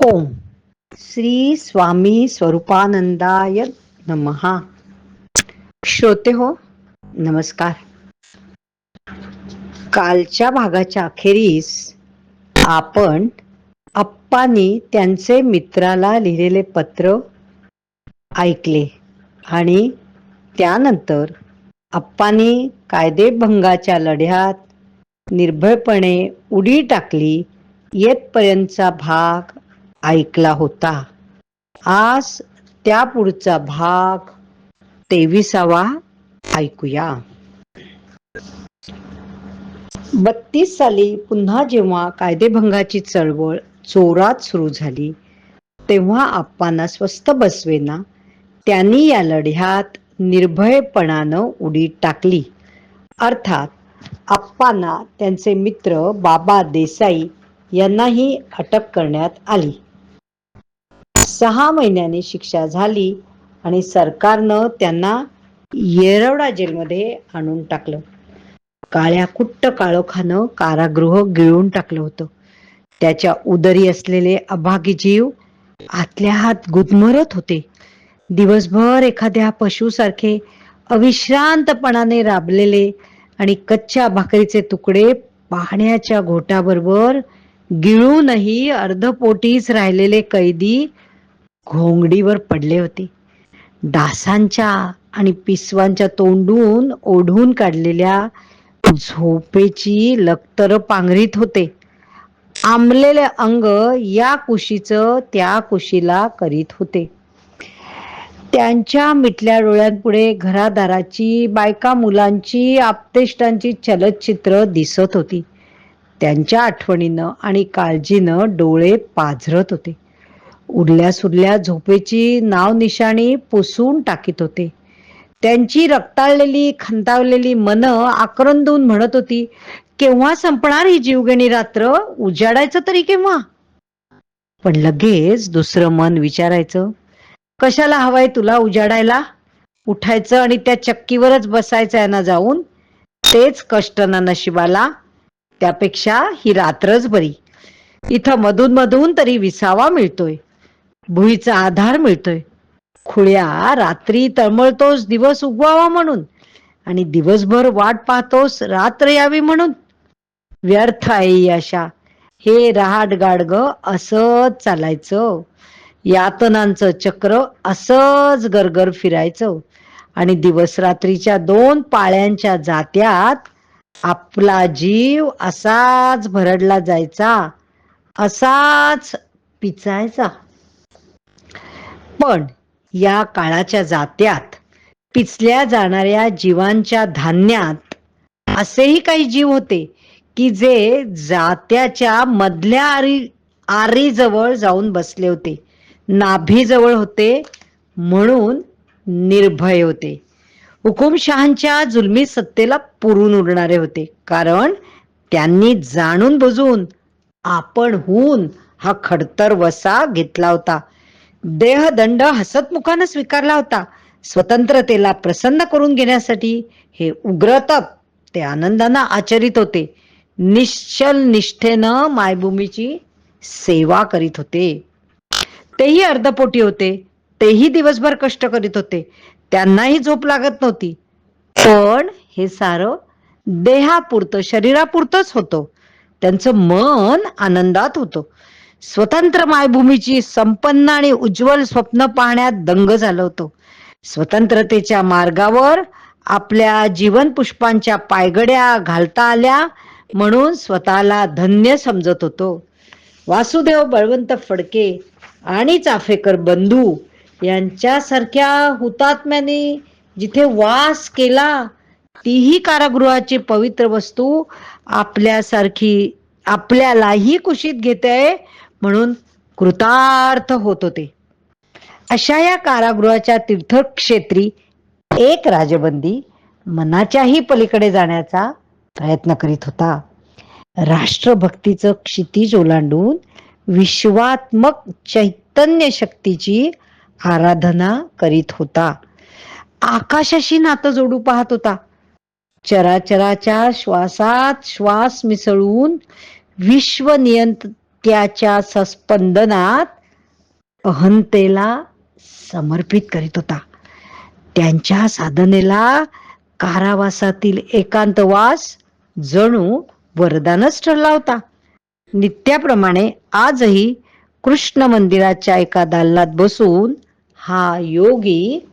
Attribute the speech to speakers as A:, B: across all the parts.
A: ओम। श्री स्वामी स्वरूपानंदाय नमहा श्रोते हो नमस्कार। कालच्या भागाच्या अखेरीस आपण अप्पानी त्यांचे मित्राला लिहिलेले पत्र ऐकले आणि त्यानंतर अप्पानी कायदेभंगाच्या लढ्यात निर्भयपणे उडी टाकली येतपर्यंतचा भाग ऐकला होता. आज त्या पुढचा भाग तेविसावा ऐकूया. बत्तीस साली पुन्हा जेव्हा कायदेभंगाची चळवळ जोरात सुरू झाली तेव्हा आप्पांना स्वस्त बसवेना त्यांनी या लढ्यात निर्भयपणानं उडी टाकली. अर्थात आप्पांना त्यांचे मित्र बाबा देसाई यांनाही अटक करण्यात आली. सहा महिन्याने शिक्षा झाली आणि सरकारनं त्यांना येरवडा जेलमध्ये आणून टाकलं. काळ्या कुट्ट काळोखानं कारागृह गिळून टाकलं होतं. त्याच्या उदरी असलेले अभागी जीव आतल्या हात गुदमरत होते. दिवसभर एखाद्या पशुसारखे अविश्रांतपणाने राबलेले आणि कच्च्या भाकरीचे तुकडे पाहण्याच्या घोटाबरोबर गिळूनही अर्धपोटीच राहिलेले कैदी घोंगडीवर पडले होते. डासांच्या आणि पिसवांच्या तोंडून ओढून काढलेल्या झोपेची लक्तर पांघरीत होते. आंबलेले अंग या कुशीचं त्या कुशीला करीत होते. त्यांच्या मिटल्या डोळ्यांपुढे घरादाराची बायका मुलांची आपतेष्टांची चलचित्र दिसत होती. त्यांच्या आठवणीनं आणि काळजीनं डोळे पाझरत होते. उरल्या सुरल्या झोपेची नाव निशाणी पुसून टाकीत होते. त्यांची रक्ताळलेली खंतावलेली मन आक्रंदून म्हणत होती केव्हा संपणार ही जीवघेणी रात्र? उजाडायचं तरी केव्हा? पण लगेच दुसरं मन विचारायचं कशाला हवाय तुला उजाडायला? उठायचं आणि त्या चक्कीवरच बसायचं आहे ना जाऊन? तेच कष्ट ना नशिबाला. त्यापेक्षा ही रात्रच बरी. इथं मधून मधून तरी विसावा मिळतोय. भुईचा आधार मिळतोय. खुळ्या रात्री तळमळतोस दिवस उगवावा म्हणून. आणि दिवसभर वाट पाहतोस रात्र यावी म्हणून. व्यर्थ आहे ही आशा. हे रहाट गाडग असंच चालायचं. यातनांचं चक्र असंच गरगर फिरायचं. आणि दिवस रात्रीच्या दोन पाळ्यांच्या जात्यात आपला जीव असाच भरडला जायचा असाच पिचायचा. पण या काळाच्या जात्यात पिचल्या जाणाऱ्या जीवांच्या धान्यात असेही काही जीव होते की जे जात्याच्या मधल्या आरी आरीजवळ जाऊन बसले होते नाभीजवळ होते म्हणून निर्भय होते. हुकुमशहांच्या जुलमी सत्तेला पुरून उडणारे होते कारण त्यांनी जाणून बुजून आपण हून हा खडतर वसा घेतला होता. देहदंड हसतमुखानं स्वीकारला होता. स्वतंत्रतेला प्रसन्न करून घेण्यासाठी हे उग्रतप ते आनंदानं आचरित होते. निश्चल निष्ठेनं मायभूमीची सेवा करीत होते. तेही अर्धपोटी होते. तेही दिवसभर कष्ट करीत होते. त्यांनाही झोप लागत नव्हती. पण हे सारं देहापुरतं शरीरापुरतच होतं. त्यांचं मन आनंदात होतं. स्वतंत्र मायभूमीची संपन्न आणि उज्ज्वल स्वप्न पाहण्यात दंग झालं स्वतंत्रतेच्या मार्गावर आपल्या जीवन पुष्पांच्या पायगड्या घालता आल्या म्हणून स्वतःला धन्य समजत होतो. वासुदेव बळवंत फडके आणि चाफेकर बंधू यांच्यासारख्या हुतात्म्याने जिथे वास केला तीही कारागृहाची पवित्र वस्तू आपल्यासारखी आपल्यालाही कुशीत घेते म्हणून कृतार्थ होत होते. अशा या कारागृहाच्या तीर्थक्षेत्री एक राजबंदी मनाच्याही पलीकडे जाण्याचा प्रयत्न करीत होता. राष्ट्रभक्तीचं क्षितिज ओलांडून विश्वात्मक चैतन्य शक्तीची आराधना करीत होता. आकाशाशी नातं जोडू पाहत होता. चराचराच्या श्वासात श्वास मिसळून विश्व नियंत त्याच्या सस्पंदनात अहंतेला समर्पित करीत होता. त्यांच्या साधनेला कारावासातील एकांतवास जणू वरदानच ठरला होता. नित्याप्रमाणे आजही कृष्ण मंदिराच्या एका दालनात बसून हा योगी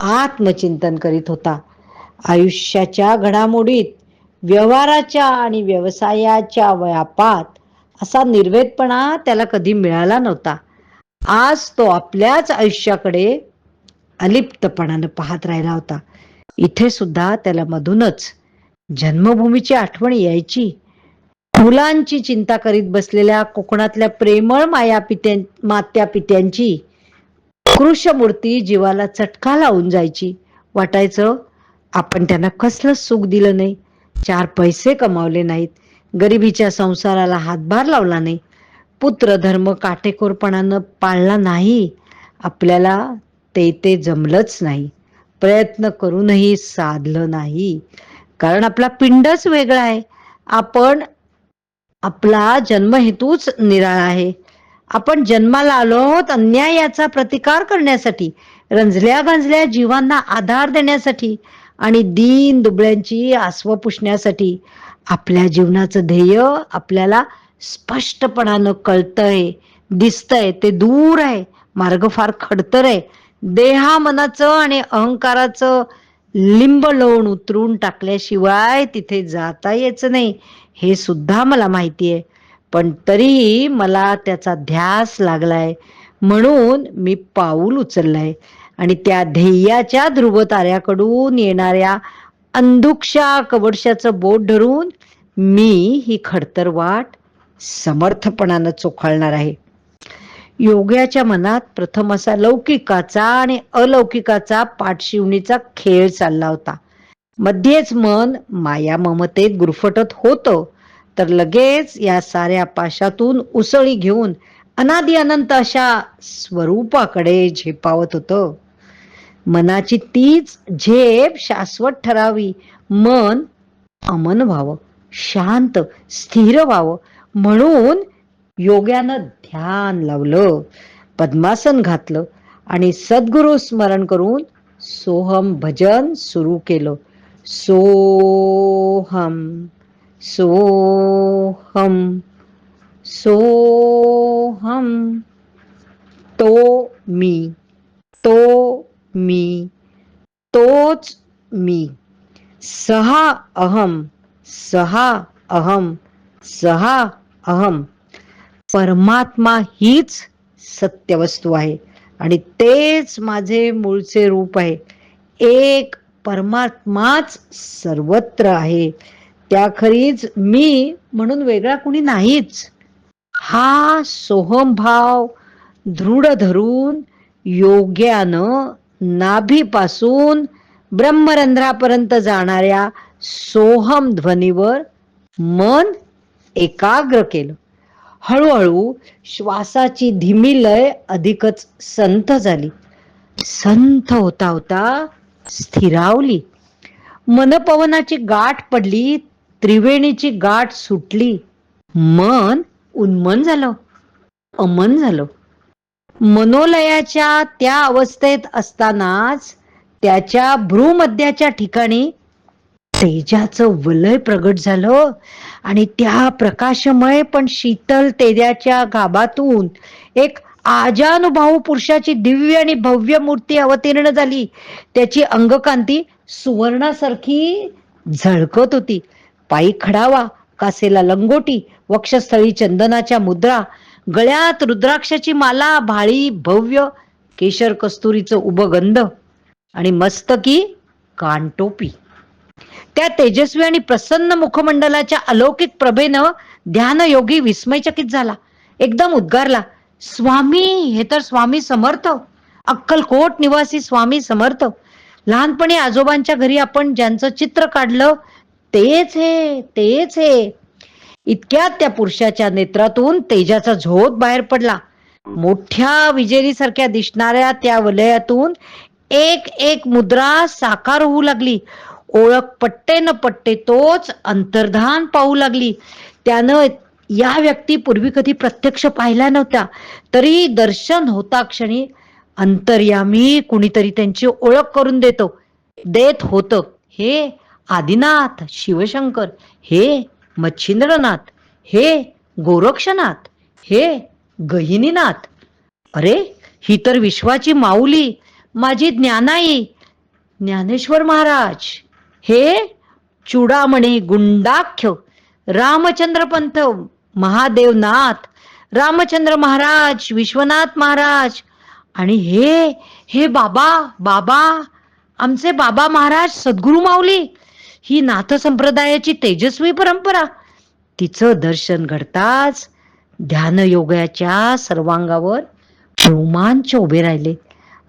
A: आत्मचिंतन करीत होता. आयुष्याच्या घडामोडीत व्यवहाराच्या आणि व्यवसायाच्या व्यापात असा निर्वेदपणा त्याला कधी मिळाला नव्हता. आज तो आपल्याच आयुष्याकडे अलिप्तपणानं पाहत राहिला होता. इथे सुद्धा त्याला मधूनच जन्मभूमीची आठवण यायची. मुलांची चिंता करीत बसलेल्या कोकणातल्या प्रेमळ माया पित्या मात्या पित्यांची कृषमूर्ती जीवाला चटका लावून जायची. वाटायचं आपण त्यांना कसलं सुख दिलं नाही. चार पैसे कमावले नाहीत. गरिबीच्या संसाराला हातभार लावला नाही. पुत्र धर्म काटेकोरपणानं पाळला नाही. आपल्याला ते ते जमलंच नाही. प्रयत्न करूनही साधलं नाही. कारण आपला पिंडच वेगळा आहे. आपण आपला जन्महेतूच निराळा आहे. आपण जन्माला आलो आहोत अन्यायाचा प्रतिकार करण्यासाठी रंजल्या गंजल्या जीवांना आधार देण्यासाठी आणि दीन दुबळ्यांची आसव पुसण्यासाठी. आपल्या जीवनाचं ध्येय आपल्याला स्पष्टपणानं कळतंय दिसतंय ते दूर आहे मार्ग फार खडतर आहे. देहा मनाचं आणि अहंकाराचं लिंब लोण उतरून टाकल्याशिवाय तिथे जाता यायचं नाही हे सुद्धा मला माहिती आहे पण तरीही मला त्याचा ध्यास लागलाय. म्हणून मी पाऊल उचललंय. आणि त्या ध्येयाच्या ध्रुव ताऱ्याकडून येणाऱ्या अंधुक्षा कवडशाचं बोट धरून मी ही खडतर वाट समर्थपणानं चोखाळणार आहे. योग्याच्या मनात प्रथम असा लौकिकाचा आणि अलौकिकाचा पाठशिवणीचा खेळ चालला होता. मध्येच मन माया ममतेत गुरफटत होतं तर लगेच या साऱ्या पाशातून उसळी घेऊन अनादि अनंत अशा स्वरूपाकडे झेपावत होतं. मनाची तीच झेप शाश्वत ठरावी मन अमन व्हावं. शांत स्थिर व्हावं म्हणून योग्यानं ध्यान लावलं पद्मासन घातलं आणि सद्गुरु स्मरण करून सोहम भजन सुरू केलं. सोहम सोहम सोहम तो मी तो मी तोच मी सहा अहम सहा अहम सहा अहम. परमात्मा हीच सत्यवस्तू आहे आणि तेच माझे मूळचे रूप आहे. एक परमात्माच सर्वत्र आहे. त्या खरीच मी म्हणून वेगळा कुणी नाहीच. हा सोहमभाव दृढ धरून योग्यानं नाभीपासून ब्रह्मरंध्रापर्यंत जाणाऱ्या सोहम ध्वनीवर मन एकाग्र केलं. हळूहळू श्वासाची धीमी लय अधिकच संथ झाली. संथ होता होता स्थिरावली. मनपवनाची गाठ पडली त्रिवेणीची गाठ सुटली. मन उन्मन झालं अमन झालं. मनोलयाच्या त्या अवस्थेत असतानाच त्याच्या भ्रूमध्याच्या ठिकाणी तेजाचं वलय प्रगट झालं आणि त्या प्रकाशमय पण शीतल तेजाच्या गाभातून एक आजानुभाऊ पुरुषाची दिव्य आणि भव्य मूर्ती अवतीर्ण झाली. त्याची अंगकांती सुवर्णासारखी झळकत होती. पायी खडावा कासेला लंगोटी वक्षस्थळी चंदनाच्या मुद्रा गळ्यात रुद्राक्षाची माला भाळी भव्य केशर कस्तुरीचं उभं गंध आणि मस्तकी कानटोपी. त्या तेजस्वी आणि प्रसन्न मुखमंडलाच्या अलौकिक प्रभेनं ध्यानयोगी विस्मयचकित झाला. एकदम उद्गारला स्वामी हे तर स्वामी समर्थ. अक्कलकोट निवासी स्वामी समर्थ. लहानपणी आजोबांच्या घरी आपण ज्यांचं चित्र काढलं तेच हे तेच हे. इतक्यात त्या पुरुषाच्या नेत्रातून तेजाचा झोत बाहेर पडला. मोठ्या विजेरीसारख्या दिसणाऱ्या त्या वलयातून एक एक मुद्रा साकार होऊ लागली. ओळख पट्टे न पट्टे तोच अंतर्धान पाहू लागली. त्यानं या व्यक्ती पूर्वी कधी प्रत्यक्ष पाहिल्या नव्हत्या तरी दर्शन होता क्षणी अंतर्यामी कुणीतरी त्यांची ओळख करून देतो. देत होतं. हे आदिनाथ शिवशंकर हे मच्छिंद्रनाथ हे गोरक्षनाथ हे गहिनीनाथ. अरे ही तर विश्वाची माऊली माझी ज्ञानाई ज्ञानेश्वर महाराज. हे चुडामणी गुंडाख्य रामचंद्रपंत महादेवनाथ रामचंद्र महाराज विश्वनाथ महाराज आणि हे हे बाबा बाबा आमचे बाबा महाराज सद्गुरू माऊली ही नाथ संप्रदायाची तेजस्वी परंपरा. तिचं दर्शन घडताच ध्यानयोगाच्या सर्वांगावर रोमांच उभे राहिले.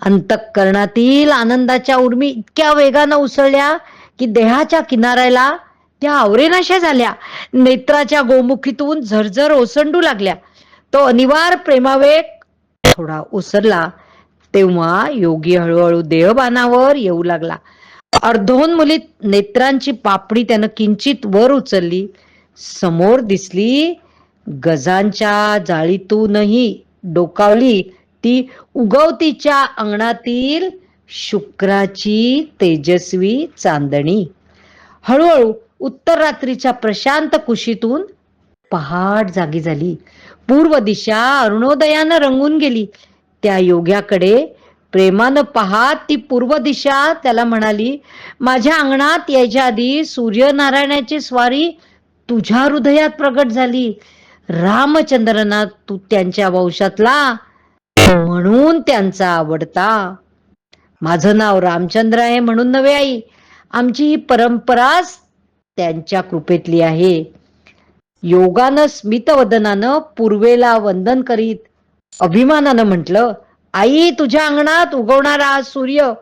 A: अंतःकरणातील आनंदाच्या उर्मी इतक्या वेगानं उसळल्या की देहाच्या किनाऱ्याला त्या आवरेनाशा झाल्या. नेत्राच्या गोमुखीतून झरझर ओसंडू लागल्या. तो अनिवार प्रेमावेग थोडा ओसरला तेव्हा योगी हळूहळू देहबानावर येऊ लागला. अर्धोन मुलीत नेत्रांची पापडी त्यानं किंचित वर उचलली. समोर दिसली गजांच्या जाळीतूनही डोकावली. ती उगवतीच्या अंगणातील शुक्राची तेजस्वी चांदणी. हळूहळू उत्तर रात्रीच्या प्रशांत कुशीतून पहाट जागी झाली. पूर्व दिशा अरुणोदयानं रंगून गेली. त्या योग्याकडे प्रेमानं पाहात ती पूर्व दिशा त्याला म्हणाली माझ्या अंगणात यायच्या आधी सूर्यनारायणाची स्वारी तुझ्या हृदयात प्रगट झाली. रामचंद्रना तू त्यांच्या वंशातला म्हणून त्यांचा आवडता. माझं नाव रामचंद्र आहे म्हणून नव्हे आई. आमची ही परंपराच त्यांच्या कृपेतली आहे. योगानं स्मितवदनानं पूर्वेला वंदन करीत अभिमानानं म्हटलं आई तुझ्या अंगणात उगवणारा सूर्य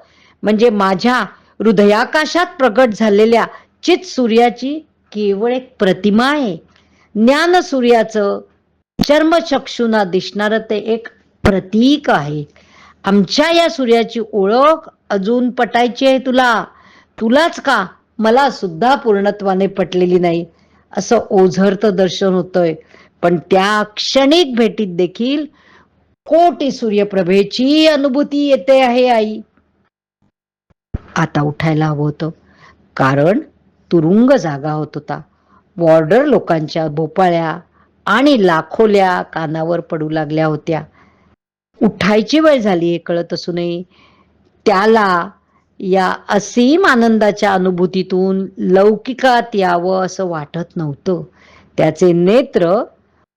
A: म्हणजे माझ्या हृदयाकाशात प्रकट झालेल्या चित सूर्याची केवळ एक प्रतिमा आहे. ज्ञान सूर्याचं चर्मचक्षुना दिसणारं ते एक प्रतीक आहे. आमच्या या सूर्याची ओळख अजून पटायची आहे तुला. तुलाच का? मला सुद्धा पूर्णत्वाने पटलेली नाही. असं ओझरतं दर्शन होतंय. पण त्या क्षणिक भेटीत देखील कोटी सूर्यप्रभेची अनुभूती येते आहे आई. आता उठायला हवं होतं. कारण तुरुंग जागा होत होता. बॉर्डर लोकांच्या भोपाळ्या आणि लाखोल्या कानावर पडू लागल्या होत्या. उठायची वेळ झाली हे कळत असूनही त्याला या असीम आनंदाच्या अनुभूतीतून लौकिकात यावं असं वाटत नव्हतं. त्याचे नेत्र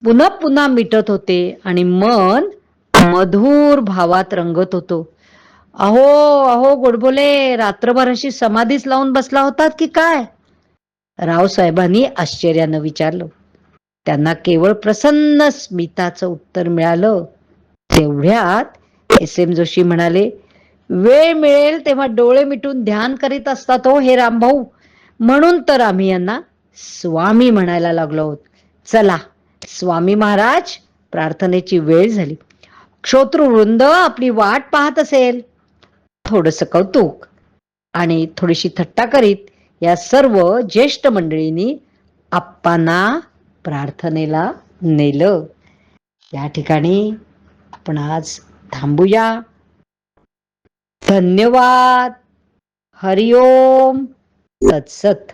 A: पुन्हा पुन्हा मिटत होते आणि मन मधुर भावात रंगत होतो. अहो अहो गोडबोले रात्रभर अशी समाधीच लावून बसला होतात की काय? रावसाहेबांनी आश्चर्यानं विचारलं. त्यांना केवळ प्रसन्न स्मिताचं उत्तर मिळालं. तेवढ्यात एस एम जोशी म्हणाले वेळ मिळेल तेव्हा डोळे मिटून ध्यान करीत असतात हो हे रामभाऊ म्हणून तर आम्ही यांना स्वामी म्हणायला लागलो आहोत. चला स्वामी महाराज प्रार्थनेची वेळ झाली. श्रोतृवृंद आपली वाट पाहत असेल. थोडस कौतुक आणि थोडीशी थट्टा करीत या सर्व ज्येष्ठ मंडळींनी आप्पांना प्रार्थनेला नेलं. या ठिकाणी आपण आज थांबूया. धन्यवाद. हरिओम. सत्सत